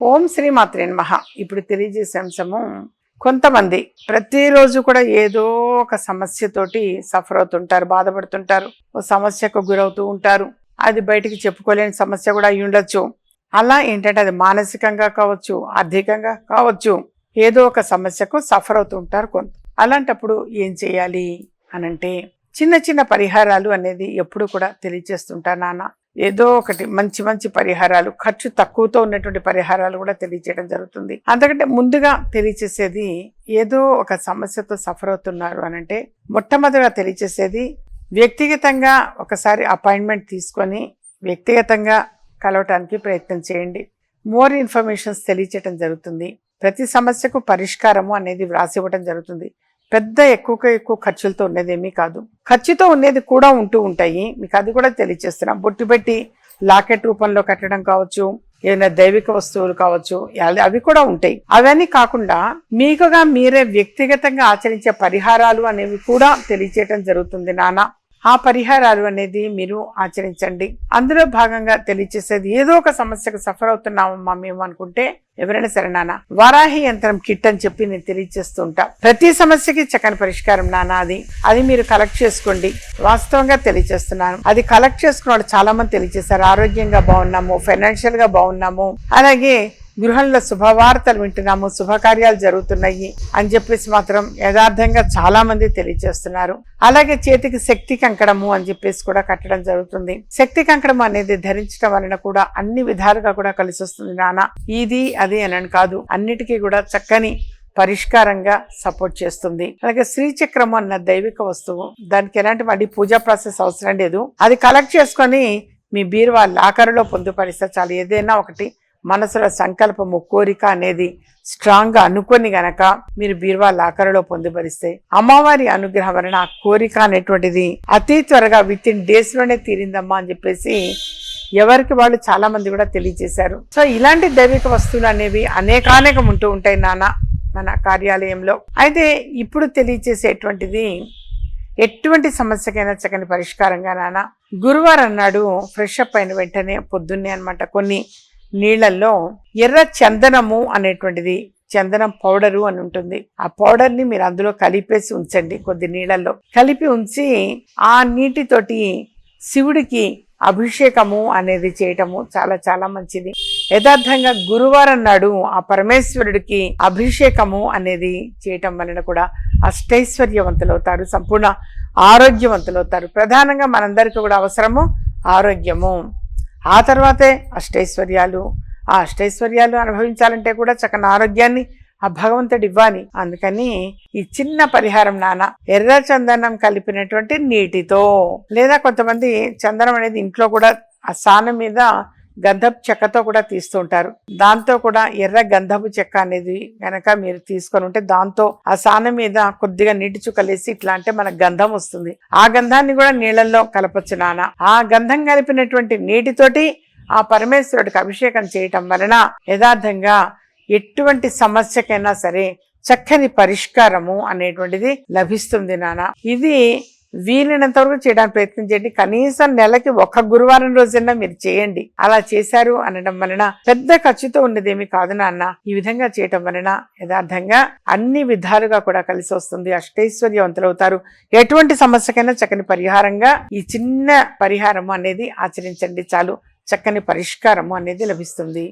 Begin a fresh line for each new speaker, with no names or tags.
ఓం శ్రీ మాత్రే నమః. ఇప్పుడు తెలియజేసే అంశము కొంతమంది ప్రతిరోజు కూడా ఏదో ఒక సమస్యతోటి సఫర్ అవుతుంటారు బాధపడుతుంటారు ఓ సమస్యకు గురవుతూ ఉంటారు. అది బయటికి చెప్పుకోలేని సమస్య కూడా అయి ఉండొచ్చు. అలా ఏంటంటే అది మానసికంగా కావచ్చు ఆర్థికంగా కావచ్చు ఏదో ఒక సమస్యకు సఫర్ అవుతూ ఉంటారు కొంత. అలాంటప్పుడు ఏం చేయాలి అనంటే చిన్న చిన్న పరిహారాలు అనేది ఎప్పుడు కూడా తెలియజేస్తుంటారు నాన్న. ఏదో ఒకటి మంచి మంచి పరిహారాలు ఖర్చు తక్కువతో ఉన్నటువంటి పరిహారాలు కూడా తెలియజేయడం జరుగుతుంది. అంతకంటే ముందుగా తెలియచేసేది ఏదో ఒక సమస్యతో సఫర్ అవుతున్నారు అనంటే మొట్టమొదటిగా తెలియచేసేది వ్యక్తిగతంగా ఒకసారి అపాయింట్మెంట్ తీసుకొని వ్యక్తిగతంగా కలవటానికి ప్రయత్నం చేయండి. మోర్ ఇన్ఫర్మేషన్స్ తెలియచేయడం జరుగుతుంది. ప్రతి సమస్యకు పరిష్కారము అనేది వ్రాసి ఇవ్వడం జరుగుతుంది. పెద్ద ఎక్కువగా ఎక్కువ ఖర్చులతో ఉన్నదేమీ కాదు. ఖర్చుతో ఉండేది కూడా ఉంటూ ఉంటాయి. మీకు అది కూడా తెలియచేస్తున్నాం. బొట్టు పెట్టి లాకెట్ రూపంలో కట్టడం కావచ్చు ఏదైనా దైవిక వస్తువులు కావచ్చు అవి- అవి కూడా ఉంటాయి. అవన్నీ కాకుండా మీకుగా మీరే వ్యక్తిగతంగా ఆచరించే పరిహారాలు అనేవి కూడా తెలియచేయటం జరుగుతుంది నాన్న ఆ పరిహారాలు అనేది మీరు ఆచరించండి. అందులో భాగంగా తెలియచేసేది ఏదో ఒక సమస్యకు సఫర్ అవుతున్నామమ్మా మేము అనుకుంటే ఎవరైనా సరే నాన్న వారాహి యంత్రం కిట్ అని చెప్పి నేను తెలియజేస్తుంటా ప్రతి సమస్యకి చక్కని పరిష్కారం నాన్న అది. అది మీరు కలెక్ట్ చేసుకోండి. వాస్తవంగా తెలియజేస్తున్నాను అది కలెక్ట్ చేసుకున్న వాళ్ళు చాలా మంది తెలియజేశారు ఆరోగ్యంగా బాగున్నాము ఫైనాన్షియల్గా బాగున్నాము. అలాగే గృహంలో శుభవార్తలు వింటున్నాము శుభకార్యాలు జరుగుతున్నాయి అని చెప్పేసి మాత్రం యథార్థంగా చాలా మంది తెలియజేస్తున్నారు. అలాగే చేతికి శక్తి కంకణము అని చెప్పేసి కూడా కట్టడం జరుగుతుంది. శక్తి కంకణం అనేది ధరించడం వలన కూడా అన్ని విధాలుగా కూడా కలిసి వస్తుంది నాన్న ఇది అది అని కాదు అన్నిటికీ కూడా చక్కని పరిష్కారంగా సపోర్ట్ చేస్తుంది. అలాగే శ్రీచక్రము అన్న దైవిక వస్తువు. దానికి ఎలాంటి మళ్ళీ పూజా ప్రాసెస్ అవసరం లేదు. అది కలెక్ట్ చేసుకొని మీ బీరువా లాకర్లో పొందుపరిస్తే చాలు. ఏదైనా ఒకటి మనసులో సంకల్పము కోరిక అనేది స్ట్రాంగ్గా అనుకొని గనక మీరు బీరువా లాకరులో పొందుపరిస్తే అమ్మవారి అనుగ్రహం వలన ఆ కోరిక అనేటువంటిది అతి త్వరగా విత్ ఇన్ డేస్లోనే తీరిందమ్మా అని చెప్పేసి ఎవరికి వాళ్ళు చాలా మంది కూడా తెలియజేశారు. సో ఇలాంటి దైవిక వస్తువులు అనేవి అనేకానేకం ఉంటూ ఉంటాయి నాన్న మన కార్యాలయంలో. అయితే ఇప్పుడు తెలియజేసేటువంటిది ఎటువంటి సమస్యకైనా చక్కని పరిష్కారంగా నాన్న గురువారం నాడు ఫ్రెష్ అప్ అయిన వెంటనే పొద్దున్నే అనమాట కొన్ని నీళ్ళల్లో ఎర్ర చందనము అనేటువంటిది చందనం పౌడరు అని ఉంటుంది. ఆ పౌడర్ని మీరు అందులో కలిపేసి ఉంచండి కొద్ది నీళ్ళల్లో. కలిపి ఉంచి ఆ నీటితోటి శివుడికి అభిషేకము అనేది చేయటము చాలా చాలా మంచిది. యథార్థంగా గురువారం నాడు ఆ పరమేశ్వరుడికి అభిషేకము అనేది చేయటం వలన కూడా అష్టైశ్వర్యవంతులవుతారు సంపూర్ణ ఆరోగ్యవంతులవుతారు. ప్రధానంగా మనందరికీ కూడా అవసరము ఆరోగ్యము. ఆ తర్వాతే అష్టైశ్వర్యాలు. ఆ అష్టైశ్వర్యాలు అనుభవించాలంటే కూడా చక్కని ఆరోగ్యాన్ని ఆ భగవంతుడు ఇవ్వాలి. అందుకని ఈ చిన్న పరిహారం నాన్న ఎర్ర చందనం కలిపినటువంటి నీటితో. లేదా కొంతమంది చందనం అనేది ఇంట్లో కూడా ఆ స్నానం మీద గంధపు చెక్కతో కూడా తీస్తుంటారు. దాంతో కూడా ఎర్ర గంధపు చెక్క అనేది కనుక మీరు తీసుకొని ఉంటే దాంతో ఆ సానం మీద కొద్దిగా నీటి చుక్కలేసి ఇట్లా అంటే మనకు గంధం వస్తుంది. ఆ గంధాన్ని కూడా నీళ్ళల్లో కలపచ్చు నాన్న. ఆ గంధం కలిపినటువంటి నీటితోటి ఆ పరమేశ్వరుడికి అభిషేకం చేయటం వలన యథార్థంగా ఎటువంటి సమస్యకైనా సరే చక్కని పరిష్కారము అనేటువంటిది లభిస్తుంది నాన్న. ఇది వీలైనంత వరకు చేయడానికి ప్రయత్నం చేయండి. కనీసం నెలకి ఒక గురువారం రోజైనా మీరు చేయండి. అలా చేశారు అనడం వలన పెద్ద ఖర్చుతో ఉన్నదేమి కాదు నాన్న. ఈ విధంగా చేయటం వలన యథార్థంగా అన్ని విధాలుగా కూడా కలిసి వస్తుంది. అష్టైశ్వర్యవంతులవుతారు. ఎటువంటి సమస్యకైనా చక్కని పరిహారంగా ఈ చిన్న పరిహారము అనేది ఆచరించండి చాలు. చక్కని పరిష్కారము అనేది లభిస్తుంది.